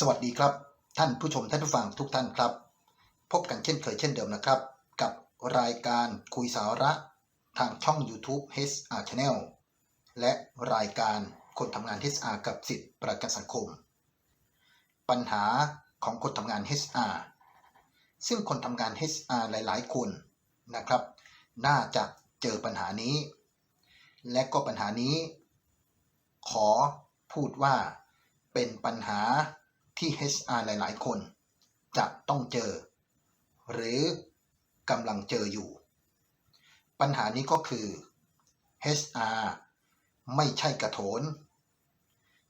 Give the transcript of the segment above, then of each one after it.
สวัสดีครับ ท่านผู้ชมท่านผู้ฟังทุกท่านครับ พบกันเช่นเคยเช่นเดิมนะครับ กับรายการคุยสาระ ทางช่อง YouTube HR Channel และรายการคนทำงาน HR กับสิทธิประกันสังคม ปัญหาของคนทำงาน HR ซึ่งคนทำงาน HR หลาย ๆ คนนะครับ น่าจะเจอปัญหานี้ และก็ปัญหานี้ ขอพูดว่าเป็นปัญหา ที่ HR หลาย ๆ คน จะต้องเจอ หรือกำลังเจออยู่ ปัญหานี้ก็คือ HR ไม่ใช่กระโถน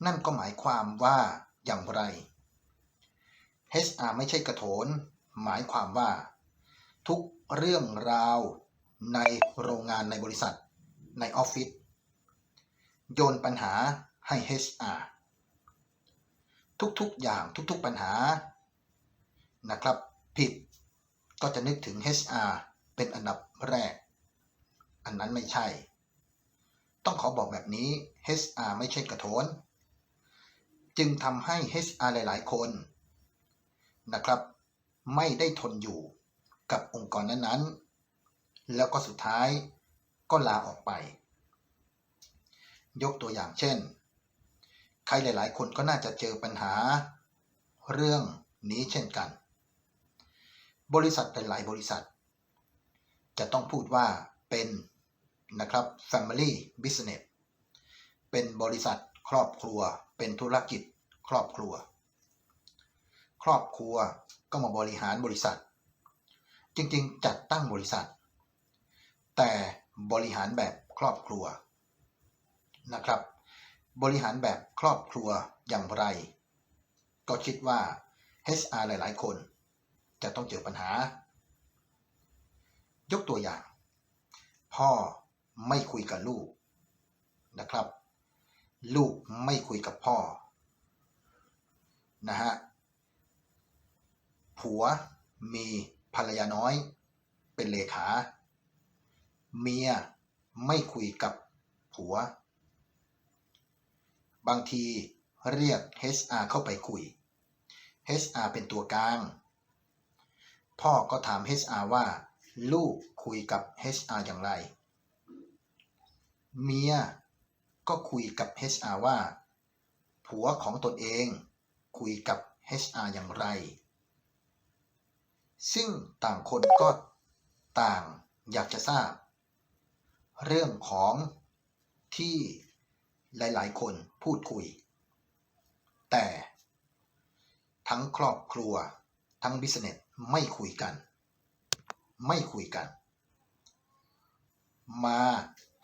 นั่นก็หมายความว่าอย่างไร HR ไม่ใช่กระโถน หมายความว่า ทุกเรื่องราวในโรงงานในบริษัท ในออฟฟิศโยนปัญหาให้ HR ทุกๆอย่างทุกๆปัญหานะครับ ผิดก็จะนึกถึง HR เป็นอันดับแรก อันนั้นไม่ใช่ ต้องขอบอกแบบนี้ HR ไม่ใช่กระโถนจึงทำให้ HR หลาย ๆ คนนะครับ ไม่ได้ทนอยู่กับองค์กรนั้น ๆ แล้วก็สุดท้ายก็ลาออกไป ยกตัวอย่างเช่น ใครหลาย ๆ คนก็น่าจะเจอปัญหาเรื่องนี้เช่นกัน บริษัทหลายบริษัท จะต้องพูดว่าเป็นนะครับ family business เป็นบริษัทครอบครัว เป็นธุรกิจ ครอบครัว ครอบครัวก็มาบริหารบริษัท จริง ๆ จัดตั้งบริษัท แต่บริหารแบบครอบครัวนะครับ บริหารแบบครอบครัวอย่างไร ก็คิดว่า HR หลาย ๆ คนจะต้องเจอปัญหา ยกตัวอย่าง พ่อไม่คุยกับลูกนะครับ ลูกไม่คุยกับพ่อนะฮะผัวมีภรรยาน้อย เป็นเลขา เมียไม่คุยกับผัว บางทีเรียก HR เข้าไปคุย HR เป็นตัวกลาง พ่อก็ถาม HR ว่า ลูกคุยกับ HR อย่างไร เมียก็คุยกับ HR ว่า ผัวของตนเองคุยกับ HR อย่างไร ซึ่งต่างคนก็ต่างอยากจะทราบ เรื่องของที่ หลาย ๆ คนพูดคุย แต่ ทั้งครอบครัว ทั้งบิสเนสไม่คุยกัน ไม่คุยกัน มา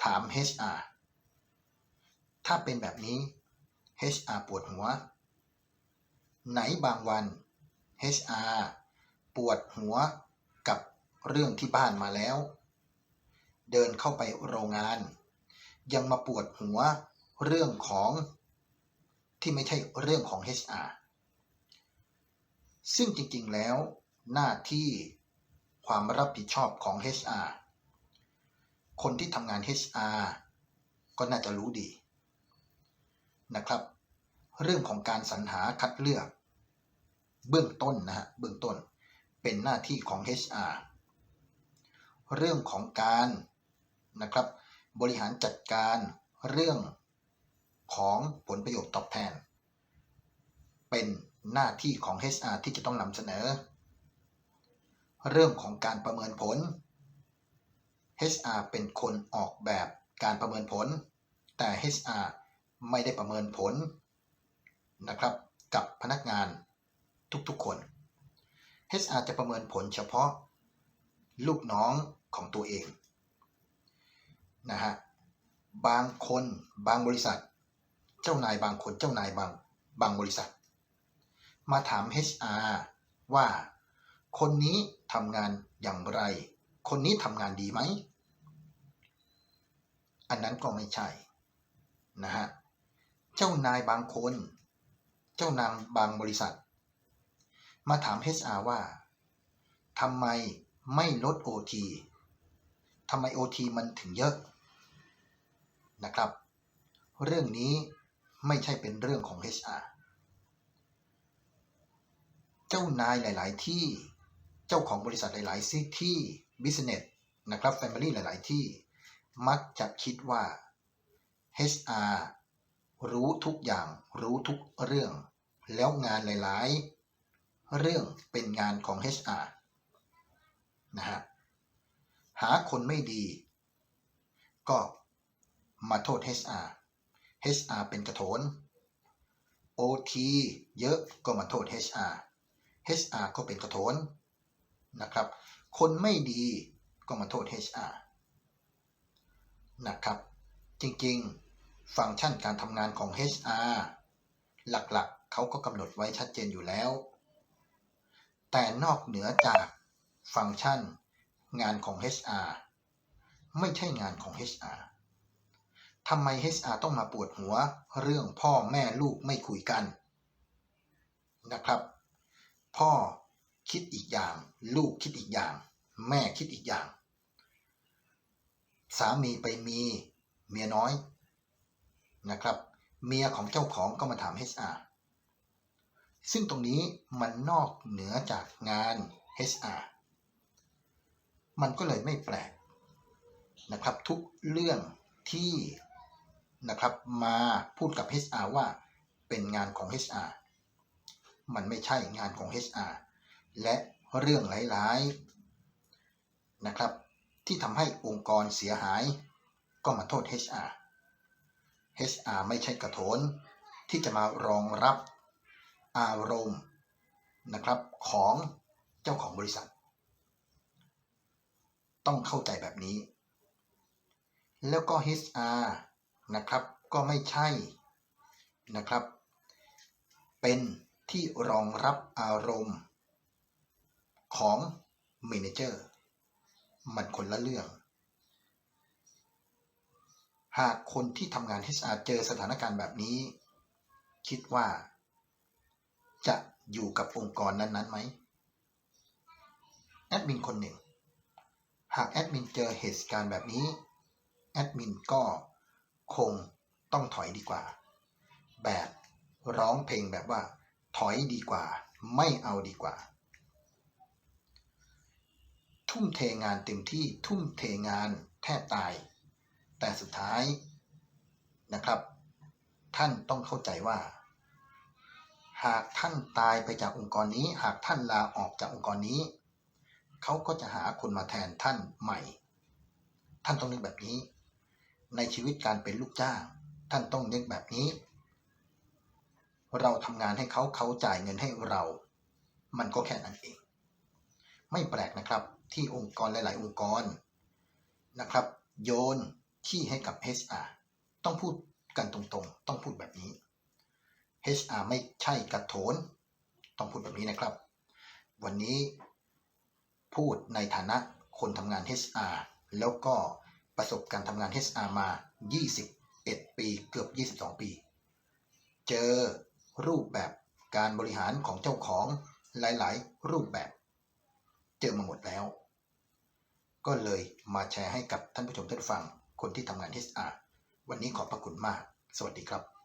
ถาม HR ถ้าเป็นแบบนี้ HR ปวดหัว ไหนบางวัน HR ปวดหัวกับเรื่องที่บ้านมาแล้ว เดินเข้าไปโรงงาน ยังมาปวดหัว เรื่องของที่ไม่ใช่เรื่องของ HR ซึ่งจริงๆ แล้วหน้าที่ความรับผิดชอบของ HR คนที่ทำงาน HR ก็น่าจะรู้ดีนะครับ เรื่องของการสรรหาคัดเลือก เบื้องต้นนะฮะเบื้องต้นเป็นหน้าที่ของ HR เรื่องของการนะครับบริหารจัดการเรื่อง ของผลประโยชน์ตอบแทน เป็นหน้าที่ของ HR ที่จะต้องนำเสนอ เรื่องของการประเมินผล HR เป็นคนออกแบบการประเมินผล แต่ HR ไม่ได้ประเมินผลนะครับกับพนักงานทุกๆคน HR จะประเมินผลเฉพาะลูกน้องของตัวเองนะฮะบางคนบางบริษัท เจ้านายบางคนเจ้านายบางบางบริษัท มาถาม HR ว่า คนนี้ทำงานอย่างไร คนนี้ทำงานดีไหม อันนั้นก็ไม่ใช่นะฮะ เจ้านายบางคน เจ้านางบางบริษัท มาถาม HR ว่าทำไมไม่ลด OT ทำไม OT มันถึงเยอะนะครับ เรื่องนี้ ไม่ใช่เป็นเรื่องของ HR เจ้านายหลาย ๆ ที่เจ้าของบริษัทหลาย ๆ ที่ business นะครับ family หลาย ๆ ที่มักจะคิดว่า HR รู้ทุกอย่างรู้ทุกเรื่อง แล้วงานหลาย ๆ เรื่องเป็นงานของ HR นะฮะหาคนไม่ดี ก็มาโทษ HR HR เป็นกระโถน OT เยอะก็มาโทษ HR HR ก็เป็นกระโถนนะครับ คนไม่ดีก็มาโทษ HR นะครับ จริงๆ ฟังก์ชันการทำงานของ HR หลักๆ เขาก็กำหนดไว้ชัดเจนอยู่แล้ว แต่นอกเหนือจากฟังก์ชันงานของ HR ไม่ใช่งานของ HR ทำไม HR ต้องมาปวดหัว เรื่องพ่อแม่ลูกไม่คุยกันนะครับ พ่อคิดอีกอย่าง ลูกคิดอีกอย่าง แม่คิดอีกอย่าง สามีไปมีเมียน้อยนะครับ เมียของเจ้าของก็มาถาม HR ซึ่งตรงนี้มันนอกเหนือจากงาน HR มันก็เลยไม่แปลกนะครับทุกเรื่องที่ นะครับมาพูดกับ HR ว่าเป็นงานของ HR มันไม่ใช่งานของ HR และเรื่องหลายๆนะครับที่ทำให้องค์กรเสียหายก็มาโทษ HR HR ไม่ใช่กระโถนที่จะมารองรับอารมณ์นะครับของเจ้าของบริษัท ต้องเข้าใจแบบนี้ แล้วก็ HR นะครับ ก็ไม่ใช่นะครับ เป็นที่รองรับอารมณ์ของเมนเจอร์มันคนละเรื่อง หากคนที่ทำงาน HR เจอสถานการณ์แบบนี้ คิดว่า จะอยู่กับองค์กรนั้นๆไหมแอดมินคนหนึ่ง หากแอดมินเจอเหตุการณ์แบบนี้ แอดมินก็ คงต้องถอยดีกว่า แบบร้องเพลงแบบว่า ถอยดีกว่า ไม่เอาดีกว่า ทุ่มเทงานเต็มที่ทุ่มเทงานแทบตาย แต่สุดท้ายนะครับ ท่านต้องเข้าใจว่า หากท่านตายไปจากองค์กรนี้ หากท่านลาออกจากองค์กรนี้ เขาก็จะหาคนมาแทนท่านใหม่ ท่านต้องนึกแบบนี้ ในชีวิตการเป็นลูกจ้าง ท่านต้องนึกแบบนี้ เราทำงานให้เขาเขาจ่ายเงินให้เรา มันก็แค่นั้นเอง ไม่แปลกนะครับที่องค์กรหลาย ๆ องค์กรนะครับ โยนขี้ให้กับ HR ต้องพูดกันตรงๆ ต้องพูดแบบนี้ HR ไม่ใช่กระโถน ต้องพูดแบบนี้นะครับ วันนี้พูดในฐานะคนทำงาน HR แล้วก็ ประสบการณ์ทำงาน HR มา 21 ปีเกือบ 22 ปี เจอรูปแบบการบริหารของเจ้าของหลาย ๆ รูปแบบ เจอมาหมดแล้ว ก็เลยมาแชร์ให้กับท่านผู้ชมท่านฟังคนที่ทำงาน HR วันนี้ขอบพระคุณมาก สวัสดีครับ